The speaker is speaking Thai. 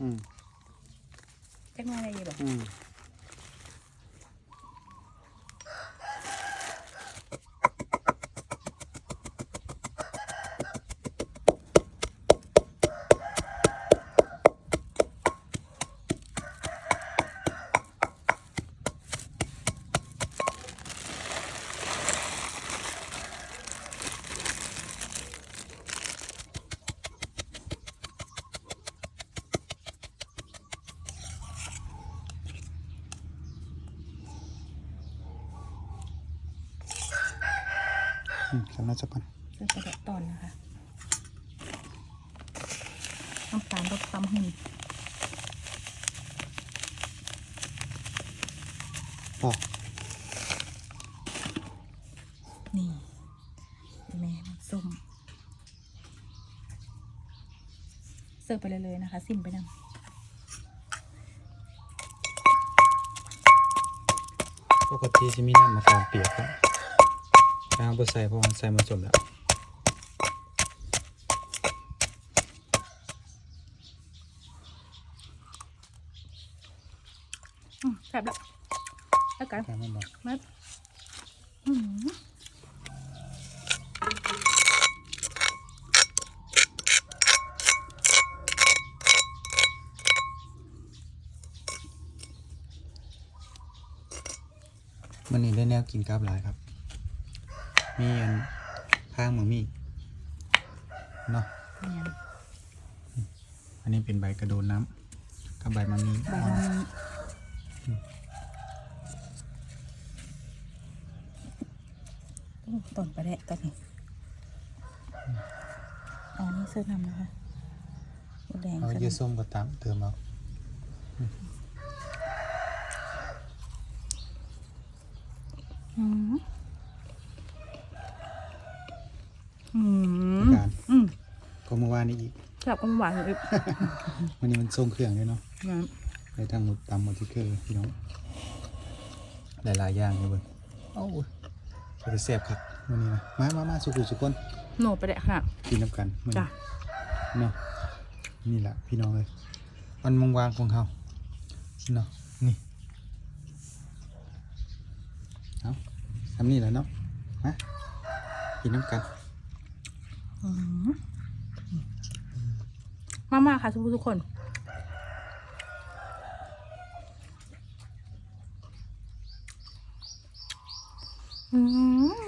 อืมจักหน่อยอะไรอยู่บ่อืม สำนักสักก่อนเสื้อกระเดะตอนนะคะน้ำตาลรสตำหุ่นพอนี่แม่มันส้มเสิร์ฟไปเลยเลยนะคะ ซิมไปนำปกติจะมีน้ำมะขามเปียกครับ น้ำบ่ใส่เพราะมันใส่มาสมแล้วอืมแซ่บละแล้วกันใส่มันบ่มาอืมมันนี่ได้แนวกินกับหลายครับ มีอันข้างหมือมีเนาะเนี่ยอันนี้เป็นใบกระโดนน้ำกับใบมะมีใบอ่อนมันโอ้ต้นประแดะตัวนี้เอานี่เสื้อนำนะคะมดแดงเอาใส่เยอะส้มก็ตามเติมเอา อืมอืม การ อืม ก็เมื่อวานนี้อีกแซ่บอมหวานเลยวันนี้มันทรงเครื่องด้วยเนาะนะในทางหมดตามหมดที่เคยพี่น้องหลายๆอย่างเลยเบิ่งโอ้ยจะไปแซ่บครับวันนี้นะมามามาสุกุสุกคนโหนประแดะขนาดกินน้ำกันมื้อจ้ะนี้เนาะนี่แหละพี่น้องเลยวันมงวางของเขาเนาะนี่เอาทำนี่แหละเนาะมากินน้ำกันอืม มามาค่ะทุกทุกคน อืม